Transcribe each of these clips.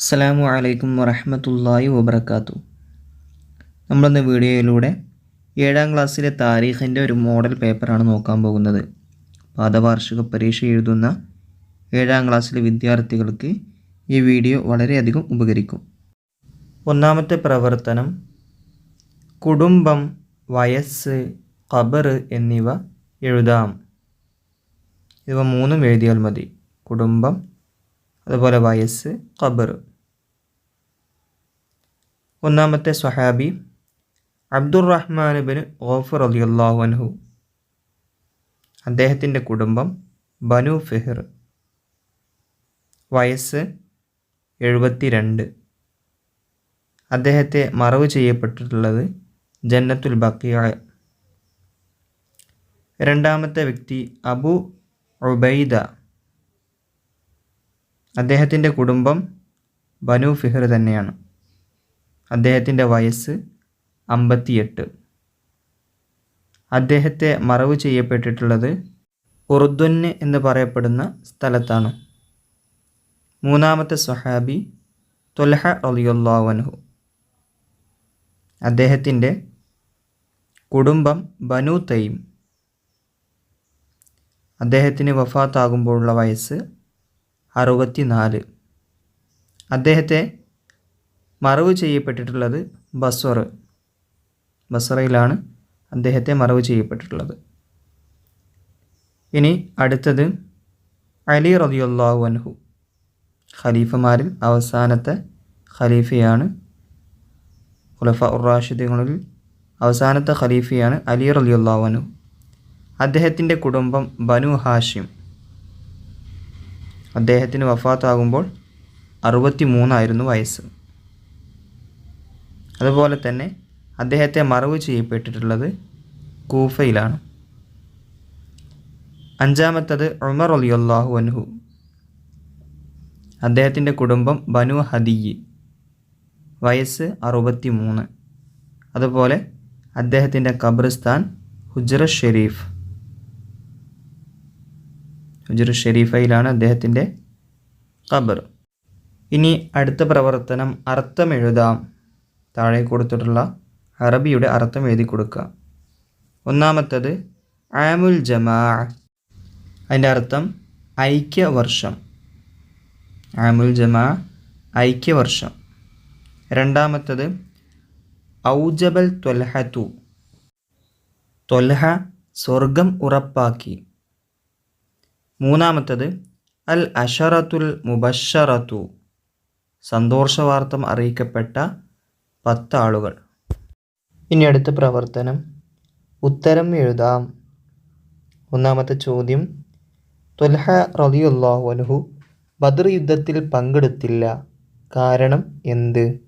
അസ്സലാമു അലൈക്കും വറഹമത്തല്ലാഹി വബർക്കാത്തു നമ്മളിന്ന് വീഡിയോയിലൂടെ ഏഴാം ക്ലാസ്സിലെ താരീഖിന്റെ ഒരു മോഡൽ പേപ്പറാണ് നോക്കാൻ പോകുന്നത്. പാദവാർഷിക പരീക്ഷ എഴുതുന്ന ഏഴാം ക്ലാസ്സിലെ വിദ്യാർത്ഥികൾക്ക് ഈ വീഡിയോ വളരെയധികം ഉപകരിക്കും. ഒന്നാമത്തെ പ്രവർത്തനം കുടുംബം വയസ്സ് ഖബർ എന്നിവ എഴുതാം. ഇവ മൂന്നും എഴുതിയാൽ മതി. കുടുംബം അതുപോലെ വയസ്സ് ഖബർ. ഒന്നാമത്തെ സ്വഹാബി ബിൻ ഓഫർ അലിയുല്ലാഹു അൻഹു. അദ്ദേഹത്തിന്റെ കുടുംബം ബനു ഫെഹർ. വയസ്സ് എഴുപത്തി രണ്ട് അദ്ദേഹത്തെ മറവ് ചെയ്യപ്പെട്ടിട്ടുള്ളത് ജന്നത്തുൽ ബക്കിയ. രണ്ടാമത്തെ വ്യക്തി അബു ഉബൈദ. അദ്ദേഹത്തിന്റെ കുടുംബം ബനു ഫിഹർ തന്നെയാണ്. അദ്ദേഹത്തിന്റെ വയസ്സ് അമ്പത്തിയെട്ട്. അദ്ദേഹത്തെ മറവ് ചെയ്യപ്പെട്ടിട്ടുള്ളത് ഉറുദ്വന് എന്ന് പറയപ്പെടുന്ന സ്ഥലത്താണ്. മൂന്നാമത്തെ സ്വഹാബി തൊലഹ അലിയുല്ലാവൻഹു അദ്ദേഹത്തിന്റെ കുടുംബം ബനു തൈം അദ്ദേഹത്തിന് വഫാത്താകുമ്പോഴുള്ള വയസ്സ് അറുപത്തി നാല് അദ്ദേഹത്തെ മറവ് ചെയ്യപ്പെട്ടിട്ടുള്ളത് ബസ്വർ ബസ്വറയിലാണ് അദ്ദേഹത്തെ മറവ് ചെയ്യപ്പെട്ടിട്ടുള്ളത്. ഇനി അടുത്തത് അലി റതിയുല്ലാഹു അൻഹു. ഖലീഫമാരിൽ അവസാനത്തെ ഖലീഫയാണ്. ഖുലഫ ഉറാഷിദുകളിൽ അവസാനത്തെ ഖലീഫയാണ് അലി റലിയുല്ലാഹു അൻഹു. അദ്ദേഹത്തിന്റെ കുടുംബം ബനു ഹാഷിം. അദ്ദേഹത്തിന് വഫാത്താകുമ്പോൾ അറുപത്തി മൂന്നായിരുന്നു വയസ്സ്. അതുപോലെ തന്നെ അദ്ദേഹത്തെ മറവ് ചെയ്യപ്പെട്ടിട്ടുള്ളത് കൂഫയിലാണ്. അഞ്ചാമത്തത് ഉമർ അലിയുല്ലാഹു അൻഹു. അദ്ദേഹത്തിന്റെ കുടുംബം ബനു ഹദിയ് വയസ്സ് അറുപത്തി മൂന്ന് അതുപോലെ അദ്ദേഹത്തിന്റെ ഖബറിസ്ഥാൻ ഹുജ്റ ഷെരീഫ്. ഹുജ്റ ഷെരീഫയിലാണ് അദ്ദേഹത്തിന്റെ ഖബർ. ഇനി അടുത്ത പ്രവർത്തനം അർത്ഥം എഴുതാം താഴെ കൊടുത്തിട്ടുള്ള അറബിയുടെ അർത്ഥം എഴുതി കൊടുക്കുക. ഒന്നാമത്തത് ആമുൽ ജമാ അതിന്റെ അർത്ഥം ഐക്യവർഷം. ആമുൽ ജമാ ഐക്യവർഷം. രണ്ടാമത്തത് ഔജബൽ ത്വൽഹത്തു ത്വൽഹ സ്വർഗം ഉറപ്പാക്കി. മൂന്നാമത്തത് അൽ അഷറത്തുൽ മുബഷറത്തു. സന്തോഷവാർത്തം അറിയിക്കപ്പെട്ട പത്ത് ആളുകൾ ഇനി അടുത്ത പ്രവർത്തനം. ഉത്തരം എഴുതാം. ഒന്നാമത്തെ ചോദ്യം. തൊൽഹ റലിയുല്ലാഹു അൻഹു ബദർ യുദ്ധത്തിൽ പങ്കെടുത്തില്ല. കാരണം എന്ത്?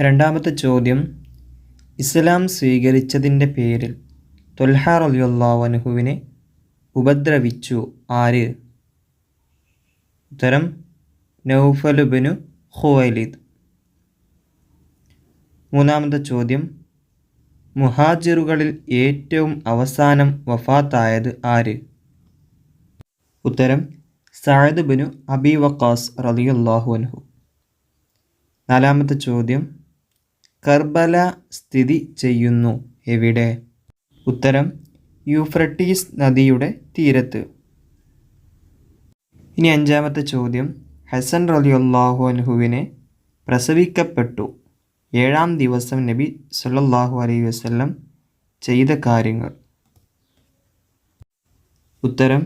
രണ്ടാമത്തെ ചോദ്യം. ഇസ്ലാം സ്വീകരിച്ചതിന്റെ പേരിൽ തൊൽഹ റലിയുല്ലാഹു അൻഹുവിനെ ഉപദ്രവിച്ചു ആര്? ഉത്തരം നൗഫലുബിനു ഖുവൈലിദ്. മൂന്നാമത്തെ ചോദ്യം. മുഹാജിറുകളിൽ ഏറ്റവും അവസാനം വഫാത്തായത് ആര്? ഉത്തരം സഅദ് ബിനു അബി വക്കാസ് റലിയുല്ലാഹു അൻഹു. നാലാമത്തെ ചോദ്യം കർബല സ്ഥിതി ചെയ്യുന്നു എവിടെ? ഉത്തരം യൂഫ്രട്ടീസ് നദിയുടെ തീരത്ത്. ഇനി അഞ്ചാമത്തെ ചോദ്യം ഹസൻ റലിയുല്ലാഹു അൻഹുവിനെ പ്രസവിക്കപ്പെട്ടു ഏഴാം ദിവസം നബി സല്ലാഹു അലൈഹി വസ്ലം ചെയ്ത കാര്യങ്ങൾ. ഉത്തരം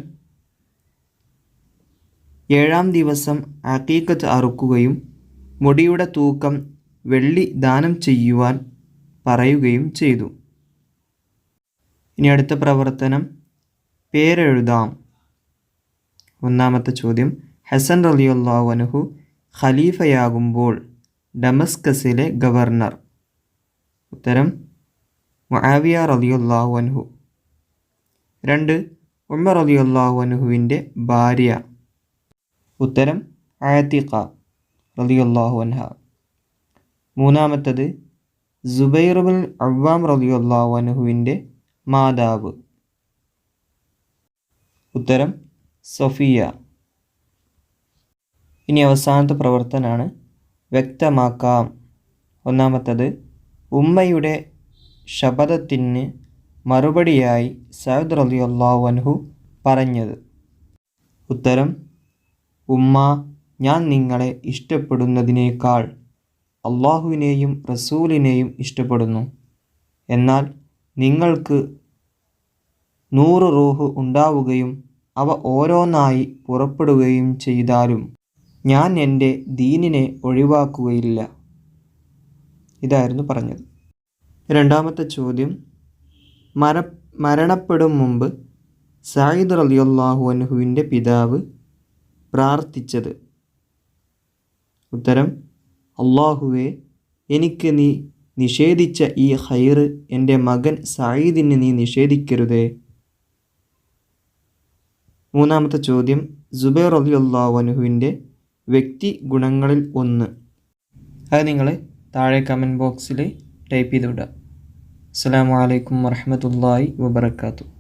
ഏഴാം ദിവസം അക്കീക്കത്ത് അറുക്കുകയും മുടിയുടെ തൂക്കം വെള്ളി ദാനം ചെയ്യുവാൻ പറയുകയും ചെയ്തു. ഇനി അടുത്ത പ്രവർത്തനം പേരെഴുതാം. ഒന്നാമത്തെ ചോദ്യം ഹസൻ റലിയുള്ള അനുഹു ഖലീഫയാകുമ്പോൾ ഡമസ്കസിലെ ഗവർണർ. ഉത്തരം മുആവിയ റലിയുല്ലാഹു അൻഹു. രണ്ട് ഉമർ റലിയുല്ലാഹു അൻഹുവിന്റെ ഭാര്യ. ഉത്തരം ആയത്തിഖ റലിയുല്ലാഹു അൻഹ. മൂന്നാമത്തത് ജുബൈറുബുൽ അവാം റലിയുല്ലാഹു അൻഹുവിന്റെ മാതാവ്. ഉത്തരം സൊഫിയ. ഇനി അവസാനത്തെ പ്രവർത്തനമാണ് വ്യക്തമാക്കാം. ഒന്നാമത്തത് ഉമ്മയുടെ ശപഥത്തിന് മറുപടിയായി സൗദ് റളിയല്ലാഹു അൻഹു പറഞ്ഞത്. ഉത്തരം ഉമ്മ ഞാൻ നിങ്ങളെ ഇഷ്ടപ്പെടുന്നതിനേക്കാൾ അള്ളാഹുവിനെയും റസൂലിനെയും ഇഷ്ടപ്പെടുന്നു. എന്നാൽ നിങ്ങൾക്ക് നൂറ് റൂഹ് ഉണ്ടാവുകയും അവ ഓരോന്നായി പുറപ്പെടുകയും ചെയ്താലും ഞാൻ എന്റെ ദീനിനെ ഒഴിവാക്കുകയില്ല. ഇതായിരുന്നു പറഞ്ഞത്. രണ്ടാമത്തെ ചോദ്യം. മര മരണപ്പെടും മുമ്പ് സായിദ് റളിയല്ലാഹു അൻഹുവിന്റെ പിതാവ് പ്രാർത്ഥിച്ചത്. ഉത്തരം അള്ളാഹുവെ എനിക്ക് നീ നിഷേധിച്ച ഈ ഹൈറ് എന്റെ മകൻ സായിദിന് നീ നിഷേധിക്കരുതേ. മൂന്നാമത്തെ ചോദ്യം. ജുബൈർ റളിയല്ലാഹു അൻഹുവിന്റെ വ്യക്തി ഗുണങ്ങളിൽ ഒന്ന്. അത് നിങ്ങൾ താഴെ കമന്റ് ബോക്സിൽ ടൈപ്പ് ചെയ്ത് വിടുക. അസ്സാം വലൈക്കും വറഹമത്തല്ലാഹി വബർക്കാത്തു